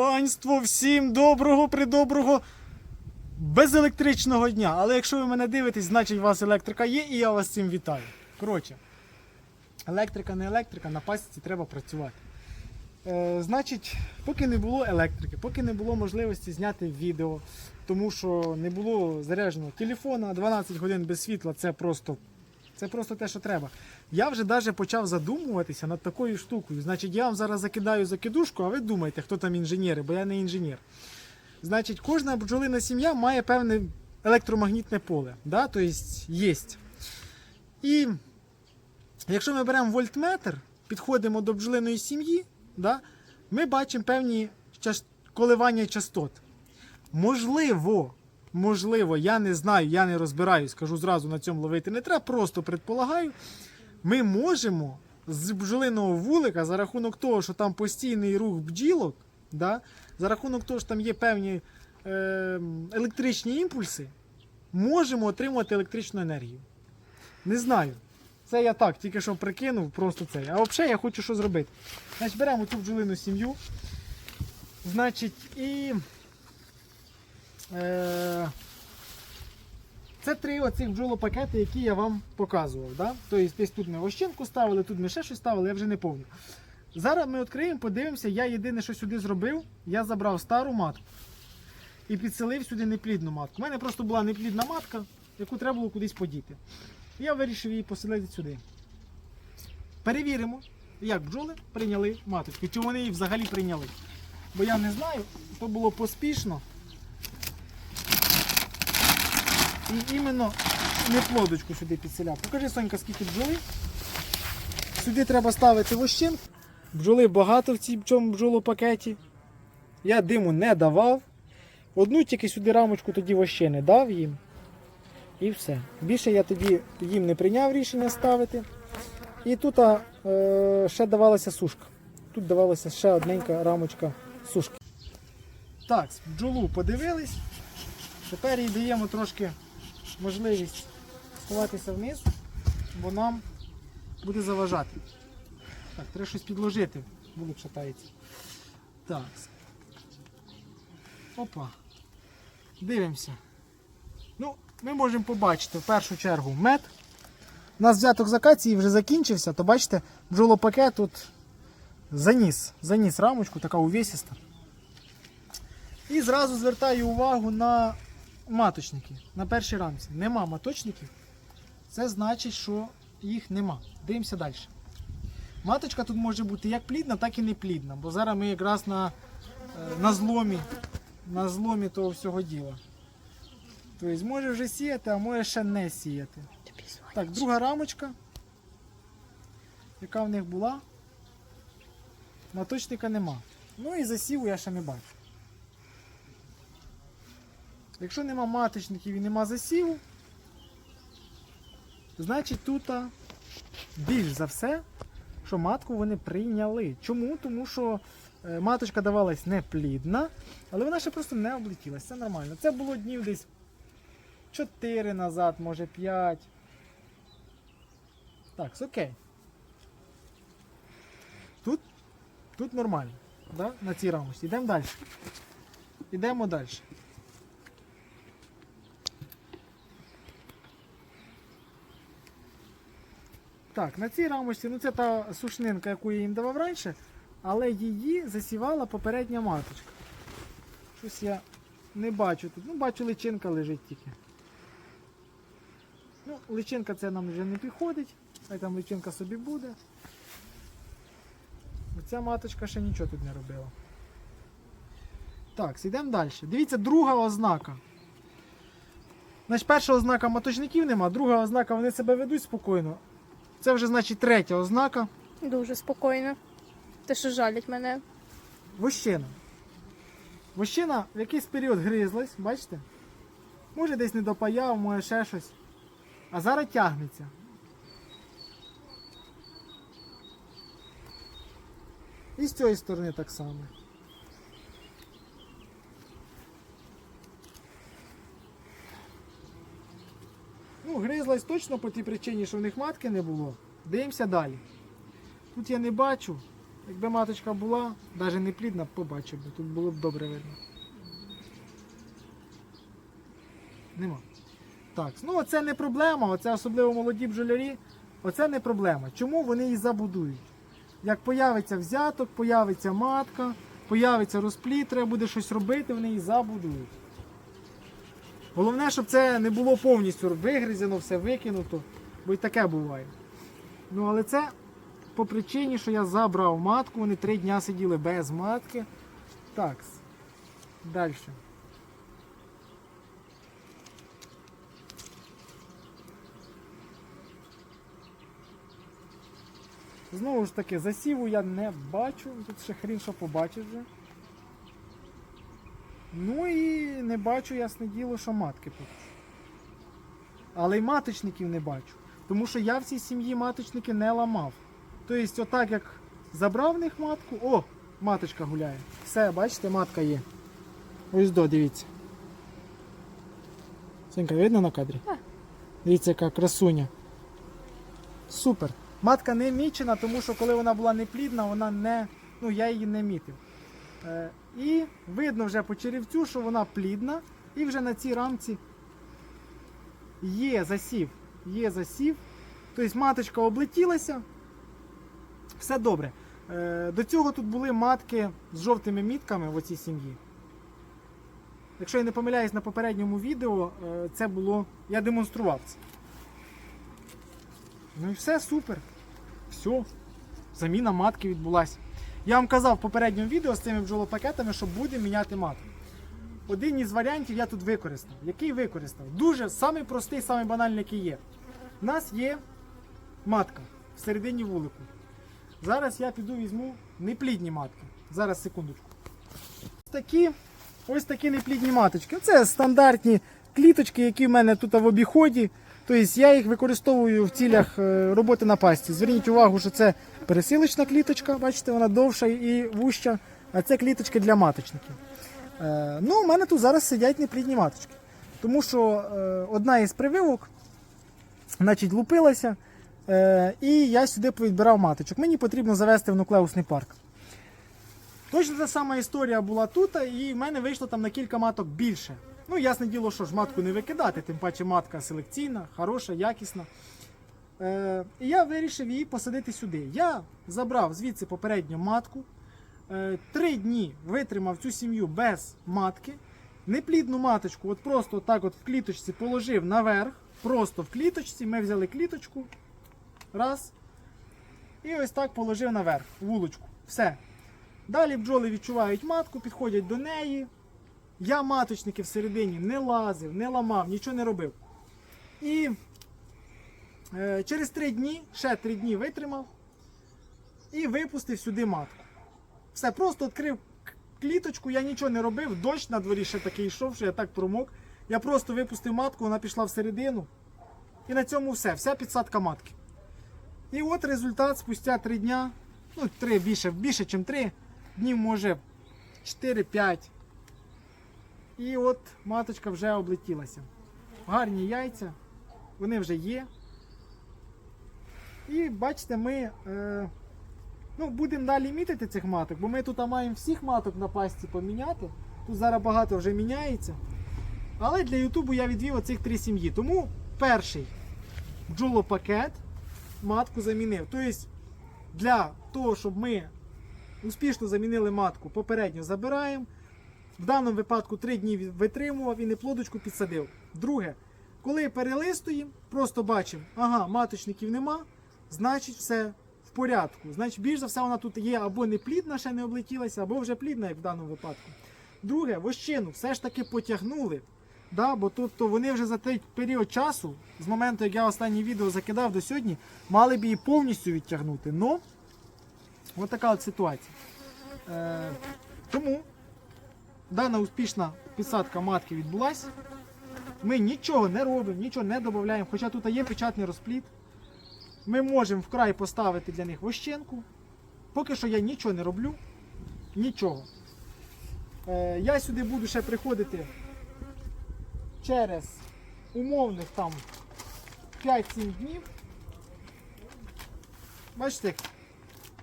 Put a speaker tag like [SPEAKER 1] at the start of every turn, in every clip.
[SPEAKER 1] Панство, всім доброго, придоброго, безелектричного дня. Але якщо ви мене дивитесь, значить у вас електрика є і я вас цим вітаю. Коротше, електрика не електрика, на пасіці треба працювати. Е, значить, поки не було електрики, поки не було можливості зняти відео, тому що не було зарядженого телефона, 12 годин без світла це просто, це просто те, що треба. Я вже навіть почав задумуватися над такою штукою. Значить, я вам зараз закидаю закидушку, а ви думаєте, хто там інженери, бо я не інженер. Значить, кожна бджолина сім'я має певне електромагнітне поле. Да? Тобто є. І якщо ми беремо вольтметр, підходимо до бджолиної сім'ї, да? ми бачимо певні коливання частот. Можливо, можливо, я не знаю, я не розбираюсь, скажу зразу на цьому ловити не треба, просто предполагаю. Ми можемо з бджолиного вулика за рахунок того, що там постійний рух бджілок, да, за рахунок того, що там є певні е, електричні імпульси, можемо отримувати електричну енергію. Не знаю. Це я так, тільки що прикинув, просто це. А взагалі я хочу що зробити. Значить, беремо цю бджолину сім'ю. Значить, і. Е, це три оцих бджолопакети, які я вам показував. Да? Тобто десь тут ми вощинку ставили, тут ми ще щось ставили, я вже не пам'ятаю. Зараз ми відкриємо, подивимося, я єдине, що сюди зробив, я забрав стару матку і підселив сюди неплідну матку. У мене просто була неплідна матка, яку треба було кудись подіти. Я вирішив її поселити сюди. Перевіримо, як бджоли прийняли маточку, чи вони її взагалі прийняли. Бо я не знаю, то було поспішно. І іменно не плодочку сюди підселяв. Покажи, Сонька, скільки бджоли. Сюди треба ставити вощин. Бджоли багато в цьому бджолопакеті. Я диму не давав. Одну тільки сюди рамочку тоді вощини дав їм. І все. Більше я тоді їм не прийняв рішення ставити. І тут а, е, ще давалася сушка. Тут давалася ще одненька рамочка сушки. Так, бджолу подивились. Тепер їй даємо трошки можливість сховатися вниз, бо нам буде заважати. Так, треба щось підложити, вулик шатається. Так. Опа. Дивимося. Ну, ми можемо побачити в першу чергу мед. У нас взяток з акації вже закінчився, то бачите, бджолопакет тут заніс, заніс рамочку, така увесіста. І зразу звертаю увагу на маточники. На першій рамці. Нема маточників. Це значить, що їх нема. Дивимося далі. Маточка тут може бути як плідна, так і не плідна. Бо зараз ми якраз на, е, на зломі, на зломі того всього діла. Тобто може вже сіяти, а може ще не сіяти. Так, друга рамочка, яка в них була. Маточника нема. Ну і засіву я ще не бачу. Якщо нема маточників і нема засіву, значить тут більш за все, що матку вони прийняли. Чому? Тому що е, маточка давалась неплідна, але вона ще просто не облетілась. Це нормально. Це було днів десь 4 назад, може 5. Так, окей. Тут, тут нормально. Да? На цій рамочці. Йдемо далі. Йдемо далі. Так, на цій рамочці, ну це та сушнинка, яку я їм давав раніше, але її засівала попередня маточка. Щось я не бачу тут. Ну, бачу, личинка лежить тільки. Ну, личинка це нам вже не підходить. Хай там личинка собі буде. Оця маточка ще нічого тут не робила. Так, йдемо далі. Дивіться, друга ознака. Значить, перша ознака маточників нема, друга ознака вони себе ведуть спокійно. Це вже значить третя ознака.
[SPEAKER 2] Дуже спокійно. Те, що жалять мене.
[SPEAKER 1] Вощина. Вощина в якийсь період гризлась, бачите? Може десь не допаяв, може ще щось. А зараз тягнеться. І з цієї сторони так само. Ну, гризлась точно по тій причині, що в них матки не було. Дивимося далі. Тут я не бачу. Якби маточка була, навіть не плідна, побачив би, тут було б добре видно. Нема. Так, ну оце не проблема, оце особливо молоді бджолярі, оце не проблема. Чому вони її забудують? Як появиться взяток, появиться матка, появиться розплід, треба буде щось робити, вони її забудують. Головне, щоб це не було повністю вигризено, все викинуто, бо й таке буває. Ну, але це по причині, що я забрав матку, вони три дня сиділи без матки. Так. Далі. Знову ж таки, засіву я не бачу. Тут ще хрін що побачить вже. Ну і не бачу, ясне діло, що матки тут. Але й маточників не бачу. Тому що я в цій сім'ї маточники не ламав. Тобто, отак як забрав в них матку, о, маточка гуляє. Все, бачите, матка є. Ось до, дивіться. Синка, видно на кадрі?
[SPEAKER 2] Так.
[SPEAKER 1] Дивіться, яка красуня. Супер. Матка не мічена, тому що коли вона була неплідна, вона не. Ну, я її не мітив. І видно вже по черевцю, що вона плідна, і вже на цій рамці є засів. Є засів. Тобто маточка облетілася. Все добре. Е, до цього тут були матки з жовтими мітками в оцій сім'ї. Якщо я не помиляюсь на попередньому відео, е, це було. Я демонстрував це. Ну і все, супер. Все. Заміна матки відбулася. Я вам казав в попередньому відео з цими бджолопакетами, що буде міняти матку. Один із варіантів я тут використав. Який використав? Дуже самий простий, самий банальний, який є. У нас є матка всередині вулику. Зараз я піду візьму неплідні матки. Зараз секундочку. Ось такі, ось такі неплідні маточки. Це стандартні кліточки, які в мене тут в обіході. Тобто я їх використовую в цілях е, роботи на пасті. Зверніть увагу, що це пересилочна кліточка, бачите, вона довша і вуща, а це кліточки для маточників. Е, ну, у мене тут зараз сидять неплідні маточки. Тому що е, одна із прививок значить, лупилася, е, і я сюди повідбирав маточок. Мені потрібно завести в нуклеусний парк. Точно та сама історія була тут, і в мене вийшло там на кілька маток більше. Ну, ясне діло, що ж матку не викидати, тим паче матка селекційна, хороша, якісна. Е, і я вирішив її посадити сюди. Я забрав звідси попередню матку. Е, три дні витримав цю сім'ю без матки. Неплідну маточку, от просто так от в кліточці положив наверх. Просто в кліточці. Ми взяли кліточку. Раз. І ось так положив наверх, вулочку. Все. Далі бджоли відчувають матку, підходять до неї. Я маточники всередині не лазив, не ламав, нічого не робив. І через три дні, ще три дні витримав і випустив сюди матку. Все, просто відкрив кліточку, я нічого не робив, дощ на дворі ще такий йшов, що я так промок. Я просто випустив матку, вона пішла всередину. І на цьому все, вся підсадка матки. І от результат спустя три дня, ну, три більше, більше, ніж три днів, може 4-5. І от маточка вже облетілася. Гарні яйця, вони вже є. І бачите, ми е, ну, будемо далі мітити цих маток, бо ми тут маємо всіх маток на пасті поміняти. Тут зараз багато вже міняється. Але для Ютубу я відвів оцих три сім'ї. Тому перший бджолопакет матку замінив. Тобто для того, щоб ми успішно замінили матку, попередньо забираємо. В даному випадку 3 дні витримував і неплодочку підсадив. Друге, коли перелистуємо, просто бачимо, ага, маточників нема, значить все в порядку. Значить, більш за все вона тут є або не плідна, ще не облетілася, або вже плідна, як в даному випадку. Друге, вощину все ж таки потягнули. Да, бо тобто вони вже за той період часу, з моменту, як я останнє відео закидав до сьогодні, мали б її повністю відтягнути. Но от така от ситуація. Е, тому дана успішна підсадка матки відбулася. Ми нічого не робимо, нічого не додаємо, хоча тут є печатний розплід. Ми можемо вкрай поставити для них вощенку. Поки що я нічого не роблю. Нічого. Е, я сюди буду ще приходити через умовних там 5-7 днів. Бачите,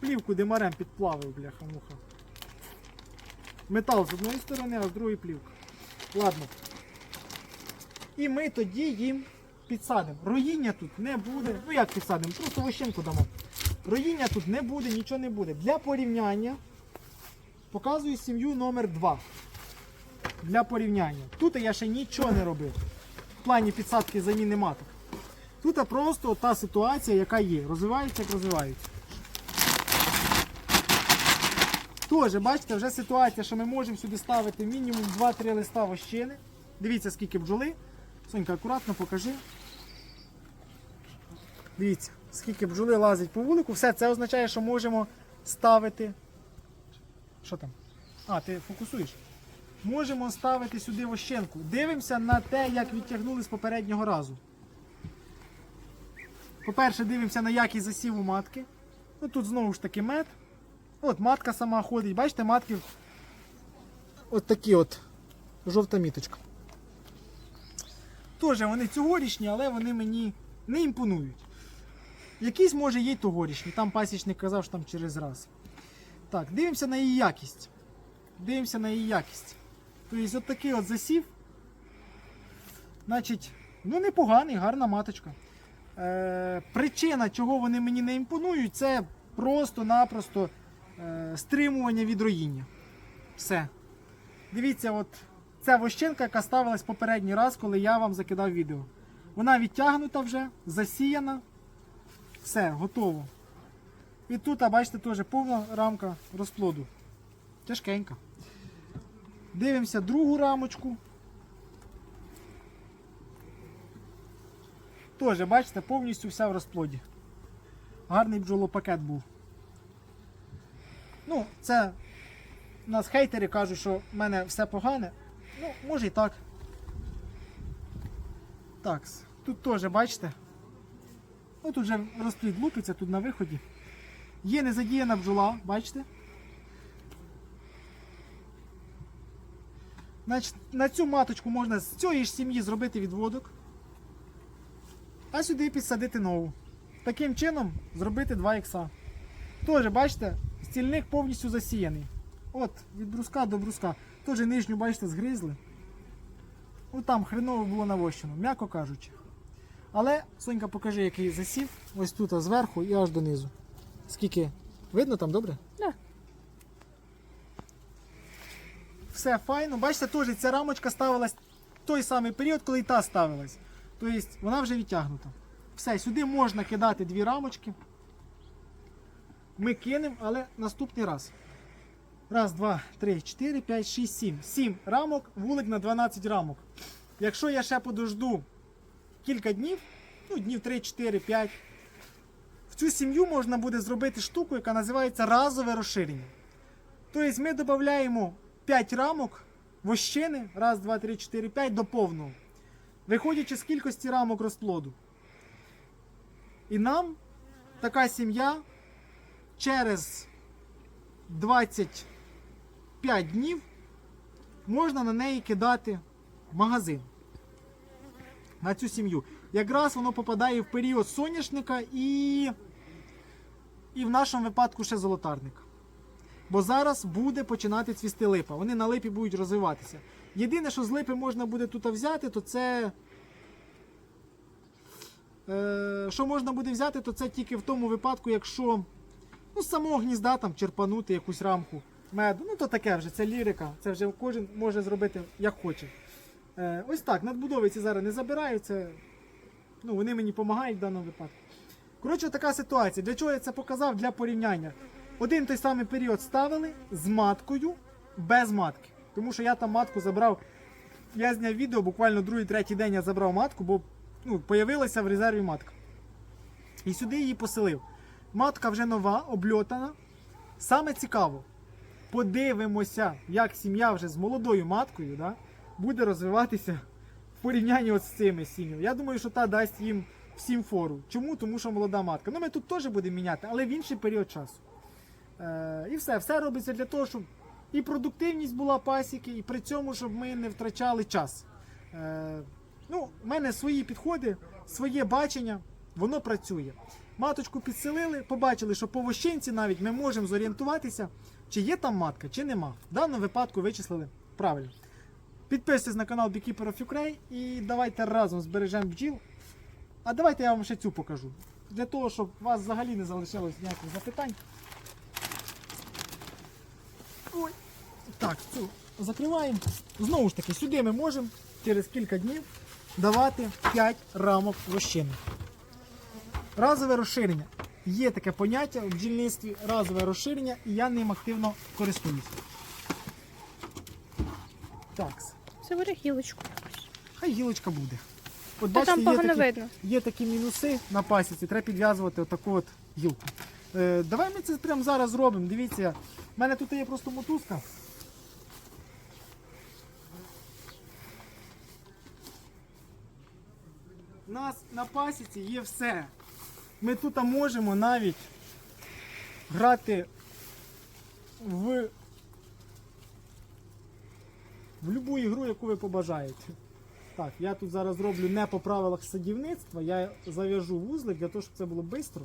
[SPEAKER 1] плівку димарем підплавив, бляха-муха. Метал з одної сторони, а з другої плівка. Ладно. І ми тоді їм підсадимо. Роїння тут не буде. Ну як підсадимо? Просто вощенку дамо. Роїння тут не буде, нічого не буде. Для порівняння показую сім'ю номер 2 Для порівняння. Тут я ще нічого не робив. В плані підсадки заміни маток. Тут просто та ситуація, яка є. Розвивається, як розвивається. Тоже, бачите, вже ситуація, що ми можемо сюди ставити мінімум 2-3 листа вощини. Дивіться, скільки бджоли. Сонька, акуратно покажи. Дивіться, скільки бджоли лазить по вулику. Все, це означає, що можемо ставити. Що там? А, ти фокусуєш. Можемо ставити сюди вощенку. Дивимося на те, як відтягнули з попереднього разу. По-перше, дивимося на якість засіву матки. Ну тут знову ж таки мед. От матка сама ходить. Бачите, матки от такі от жовта міточка. Теж вони цьогорічні, але вони мені не імпонують. Якісь, може, є й тогорічні. Там пасічник казав, що там через раз. Так, дивимося на її якість. Дивимося на її якість. Тобто, от такий от засів. Значить, ну непоганий, гарна маточка. Е, причина, чого вони мені не імпонують, це просто-напросто е, стримування від роїння. Все. Дивіться, от ця вощенка, яка ставилась попередній раз, коли я вам закидав відео. Вона відтягнута вже, засіяна. Все, готово. І тут, а бачите, теж повна рамка розплоду. Тяжкенька. Дивимося другу рамочку. Теж, бачите, повністю вся в розплоді. Гарний бджолопакет був. Ну, це у нас хейтери кажуть, що в мене все погане. Ну, може і так. Так, тут теж, бачите. Ну, тут вже розплід лупиться, тут на виході. Є незадіяна бджола, бачите? Значить, на цю маточку можна з цієї ж сім'ї зробити відводок, а сюди підсадити нову. Таким чином зробити 2 ікса. Теж, бачите, стільник повністю засіяний. От, від бруска до бруска. Теж нижню, бачите, згризли. От там хреново було навощено, м'яко кажучи. Але, Сонька, покажи, який засів. Ось тут, а зверху і аж донизу. Скільки? Видно там, добре?
[SPEAKER 2] Да.
[SPEAKER 1] Все файно. Бачите, теж ця рамочка ставилась в той самий період, коли і та ставилась. Тобто вона вже відтягнута. Все, сюди можна кидати дві рамочки. Ми кинемо, але наступний раз. Раз, два, три, чотири, п'ять, шість, сім. Сім рамок, вулик на 12 рамок. Якщо я ще подожду кілька днів, ну днів 3, 4, 5, в цю сім'ю можна буде зробити штуку, яка називається разове розширення. Тобто ми додаємо 5 рамок вощини, раз, два, три, чотири, п'ять до повного. Виходячи з кількості рамок розплоду. І нам така сім'я через 25 днів можна на неї кидати магазин. На цю сім'ю. Якраз воно попадає в період соняшника і, і в нашому випадку ще золотарника. Бо зараз буде починати цвісти липа. Вони на липі будуть розвиватися. Єдине, що з липи можна буде тут взяти, то це. Е, що можна буде взяти, то це тільки в тому випадку, якщо ну, з самого гнізда там черпанути якусь рамку меду. Ну то таке вже, це лірика. Це вже кожен може зробити як хоче. Е, ось так, надбудовиці зараз не забираю, це, ну, вони мені допомагають в даному випадку. Коротше, така ситуація. Для чого я це показав? Для порівняння. Один той самий період ставили з маткою без матки. Тому що я там матку забрав. Я зняв відео, буквально другий, третій день я забрав матку, бо ну, появилася в резерві матка. І сюди її поселив. Матка вже нова, обльотана. Саме цікаво, подивимося, як сім'я вже з молодою маткою да, буде розвиватися в порівнянні от з цими сім'ями. Я думаю, що та дасть їм всім фору. Чому? Тому що молода матка. Ну, ми тут теж будемо міняти, але в інший період часу. Е, і все, все робиться для того, щоб і продуктивність була пасіки, і при цьому, щоб ми не втрачали час. Е, ну, в мене свої підходи, своє бачення, воно працює. Маточку підселили, побачили, що по вощинці навіть ми можемо зорієнтуватися, чи є там матка, чи нема. В даному випадку вичислили правильно. Підписуйтесь на канал Beekeeper of Ukraine і давайте разом збережемо бджіл. А давайте я вам ще цю покажу. Для того, щоб у вас взагалі не залишилось ніяких запитань. Ой. Так, цю закриваємо. Знову ж таки, сюди ми можемо через кілька днів давати 5 рамок розчину. Разове розширення. Є таке поняття в бджільництві разове розширення, і я ним активно користуюся. Так,
[SPEAKER 2] Це гілочку
[SPEAKER 1] хай гілочка буде. От
[SPEAKER 2] Та там
[SPEAKER 1] є такі,
[SPEAKER 2] видно.
[SPEAKER 1] є такі мінуси на пасіці, треба підв'язувати отаку от гілку. Е, давай ми це прямо зараз зробимо. Дивіться, в мене тут є просто мотузка. У нас на пасіці є все. Ми тут можемо навіть грати в, в будь-яку ігру, яку ви побажаєте. Так, я тут зараз роблю не по правилах садівництва, я зав'яжу вузлик для того, щоб це було швидко.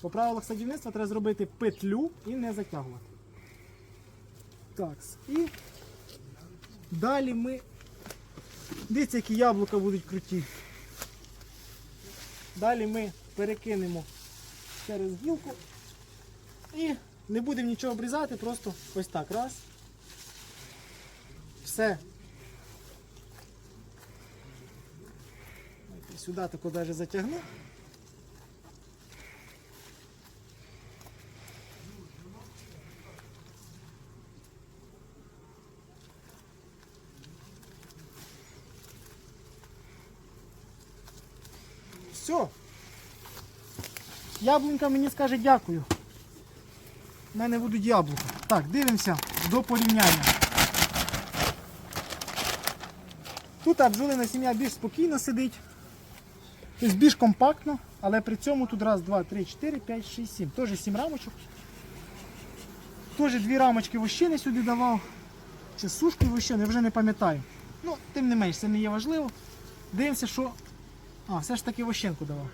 [SPEAKER 1] По правилах садівництва треба зробити петлю і не затягувати. Так, і далі ми. Дивіться, які яблука будуть круті. Далі ми перекинемо через гілку і не будемо нічого обрізати, просто ось так. Раз. Все. Сюди тако даже затягну. Все. Яблунька мені скаже дякую. У мене будуть яблука. Так, дивимося до порівняння. Тут бджолина сім'я більш спокійно сидить. Тобто більш компактно, але при цьому тут раз, два, три, чотири, п'ять, шість, сім. Теж сім рамочок. Теж дві рамочки вощини сюди давав. Чи сушки вощини, вже не пам'ятаю. Ну, тим не менш, це не є важливо. Дивимося, що. А, все ж таки вощинку давав.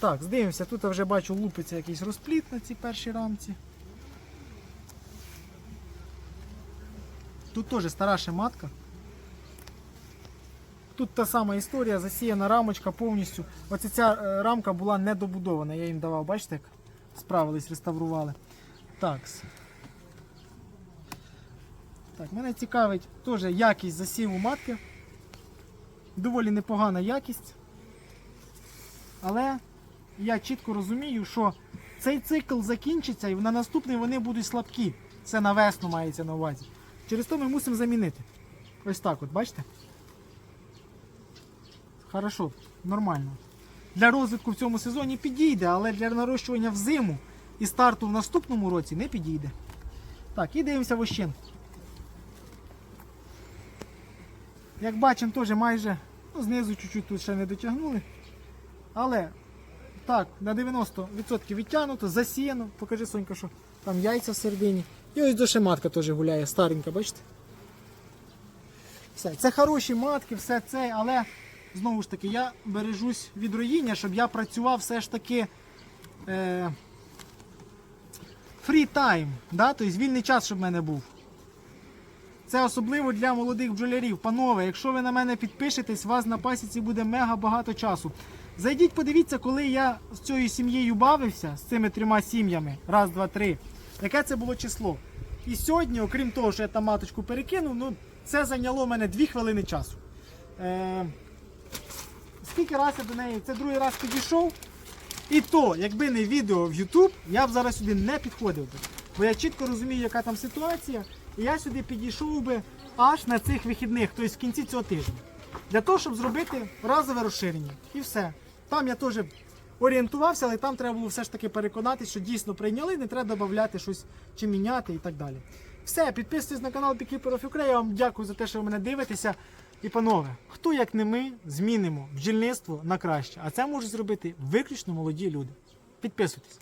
[SPEAKER 1] Так, здивимося, тут я вже бачу лупиться якийсь розпліт на цій першій рамці. Тут теж стара ще матка. Тут та сама історія, засіяна рамочка повністю. Оця ця е, рамка була недобудована, я їм давав, бачите, як справились, реставрували. Так. Так, мене цікавить теж якість засіву матки. Доволі непогана якість. Але я чітко розумію, що цей цикл закінчиться і на наступний вони будуть слабкі. Це на весну мається на увазі. Через то ми мусимо замінити. Ось так от, бачите? Хорошо, нормально. Для розвитку в цьому сезоні підійде, але для нарощування в зиму і старту в наступному році не підійде. Так, і дивимося вощинку. Як бачимо, теж майже ну, знизу чуть-чуть тут ще не дотягнули. Але так, на 90% відтягнуто, засіяно. Покажи, Сонька, що там яйця всередині. І ось доше матка теж гуляє, старенька, бачите? Все, це хороші матки, все це, але знову ж таки я бережусь від роїння, щоб я працював все ж таки е, free time, да? тобто вільний час, щоб в мене був. Це особливо для молодих бджолярів. Панове, якщо ви на мене підпишетесь, у вас на пасіці буде мега багато часу. Зайдіть, подивіться, коли я з цією сім'єю бавився, з цими трьома сім'ями, раз, два, три, яке це було число. І сьогодні, окрім того, що я там маточку перекинув, ну, це зайняло мене дві хвилини часу. Е, скільки раз я до неї, це другий раз підійшов. І то, якби не відео в YouTube, я б зараз сюди не підходив би. Бо я чітко розумію, яка там ситуація. І я сюди підійшов би аж на цих вихідних, тобто в кінці цього тижня. Для того, щоб зробити разове розширення. І все. Там я теж орієнтувався, але там треба було все ж таки переконатися, що дійсно прийняли, не треба додати щось чи міняти і так далі. Все, підписуйтесь на канал Beekeeper of. Я вам дякую за те, що ви мене дивитеся. І, панове, хто як не ми змінимо бджільництво на краще. А це можуть зробити виключно молоді люди. Підписуйтесь.